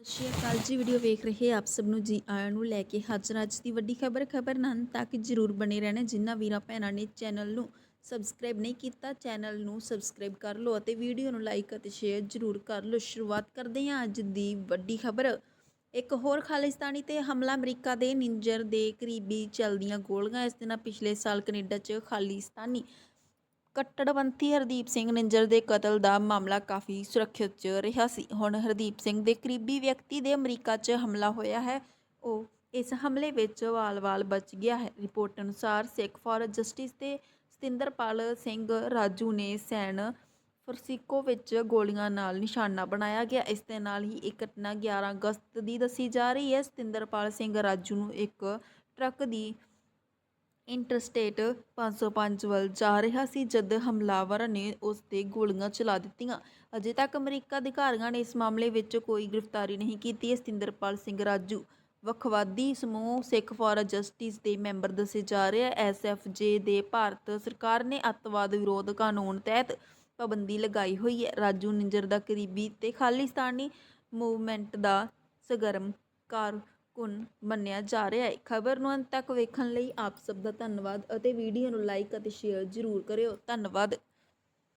ਸਤਿ ਸ਼੍ਰੀ ਅਕਾਲ ਜੀ ਵੀਡੀਓ ਵੇਖ ਰਹੇ ਆਪ ਸਭ ਨੂੰ ਜੀ ਆਇਆਂ ਨੂੰ ਲੈ ਕੇ ਹਾਜ਼ਰ ਅੱਜ ਦੀ ਵੱਡੀ ਖਬਰ ਖਬਰ ਨਾਲ ਤੱਕ ਜਰੂਰ ਬਣੇ ਰਹਿਣਾ। ਜਿਨ੍ਹਾਂ ਵੀਰਾਂ ਭੈਣਾਂ ਨੇ ਚੈਨਲ ਨੂੰ ਸਬਸਕ੍ਰਾਈਬ ਨਹੀਂ ਕੀਤਾ, ਚੈਨਲ ਨੂੰ ਸਬਸਕ੍ਰਾਈਬ ਕਰ ਲਓ ਅਤੇ ਵੀਡੀਓ ਨੂੰ ਲਾਈਕ ਅਤੇ ਸ਼ੇਅਰ ਜਰੂਰ ਕਰ ਲਓ। ਸ਼ੁਰੂਆਤ ਕਰਦੇ ਹਾਂ ਅੱਜ ਦੀ ਵੱਡੀ ਖਬਰ। ਇੱਕ ਹੋਰ ਖਾਲਿਸਤਾਨੀ ਤੇ ਹਮਲਾ ਅਮਰੀਕਾ ਦੇ ਨਿੰਜਰ ਦੇ ਕਰੀਬੀ ਚੱਲਦੀਆਂ ਗੋਲੀਆਂ, ਇਸ ਦੇ ਨਾਲ ਪਿਛਲੇ ਸਾਲ ਕੈਨੇਡਾ 'ਚ ਖਾਲਿਸਤਾਨੀ ਕੱਟੜਪੰਥੀ ਹਰਦੀਪ ਸਿੰਘ ਨਿੰਜਰ ਦੇ ਕਤਲ ਦਾ ਮਾਮਲਾ ਕਾਫੀ ਸੁਰੱਖਿਅਤ 'ਚ ਰਿਹਾ ਸੀ। ਹੁਣ ਹਰਦੀਪ ਸਿੰਘ ਦੇ ਕਰੀਬੀ ਵਿਅਕਤੀ ਦੇ ਅਮਰੀਕਾ 'ਚ ਹਮਲਾ ਹੋਇਆ ਹੈ। ਉਹ ਇਸ ਹਮਲੇ ਵਿੱਚ ਵਾਲ-ਵਾਲ ਬਚ ਗਿਆ ਹੈ। ਰਿਪੋਰਟ ਅਨੁਸਾਰ ਸਿੱਖ ਫਾਰ ਜਸਟਿਸ ਤੇ ਸਤਿੰਦਰਪਾਲ ਸਿੰਘ ਰਾਜੂ ਨੇ ਸੈਨ ਫਰਸਿਕੋ ਵਿੱਚ ਗੋਲੀਆਂ ਨਾਲ ਨਿਸ਼ਾਨਾ ਬਣਾਇਆ ਗਿਆ। ਇਸ ਦੇ ਨਾਲ ਹੀ ਇਹ ਘਟਨਾ 11 ਅਗਸਤ ਦੀ ਦੱਸੀ ਜਾ ਰਹੀ ਹੈ। ਸਤਿੰਦਰਪਾਲ ਸਿੰਘ ਰਾਜੂ ਨੂੰ ਇੱਕ ਟਰੱਕ ਦੀ ਇੰਟਰਸਟੇਟ 505 ਵੱਲ ਜਾ ਰਿਹਾ ਸੀ ਜਦ ਹਮਲਾਵਰਾਂ ਨੇ ਉਸ ਤੇ ਗੋਲੀਆਂ ਚਲਾ ਦਿੱਤੀਆਂ। ਅਜੇ ਤੱਕ ਅਮਰੀਕਾ ਅਧਿਕਾਰੀਆਂ ਨੇ ਇਸ ਮਾਮਲੇ ਵਿੱਚ ਕੋਈ ਗ੍ਰਿਫਤਾਰੀ ਨਹੀਂ ਕੀਤੀ। ਸਤਿੰਦਰਪਾਲ ਸਿੰਘ ਰਾਜੂ, ਵੱਖਵਾਦੀ ਸਮੂਹ ਸਿੱਖ ਫਾਰ ਜਸਟਿਸ ਦੇ ਮੈਂਬਰ ਦੱਸੇ ਜਾ ਰਹੇ ਹੈ ਐਸਐਫਜੇ ਦੇ ਭਾਰਤ ਸਰਕਾਰ ਨੇ ਅੱਤਵਾਦ ਵਿਰੋਧ ਕਾਨੂੰਨ ਤਹਿਤ ਪਾਬੰਦੀ ਲਗਾਈ ਹੋਈ ਹੈ। ਰਾਜੂ ਨਿੰਜਰ ਦਾ ਕਰੀਬੀ ਤੇ ਖਾਲਿਸਤਾਨੀ ਮੂਵਮੈਂਟ ਦਾ ਸਰਗਰਮ ਕਾਰਕੁਨ ਮੰਨਿਆ ਜਾ ਰਿਹਾ ਹੈ। ਖਬਰ ਨੂੰ ਅੰਤ ਤੱਕ ਵੇਖਣ ਲਈ ਆਪ ਸਭ ਦਾ ਧੰਨਵਾਦ ਅਤੇ ਵੀਡੀਓ ਨੂੰ ਲਾਈਕ ਅਤੇ ਸ਼ੇਅਰ ਜ਼ਰੂਰ ਕਰਿਓ। ਧੰਨਵਾਦ।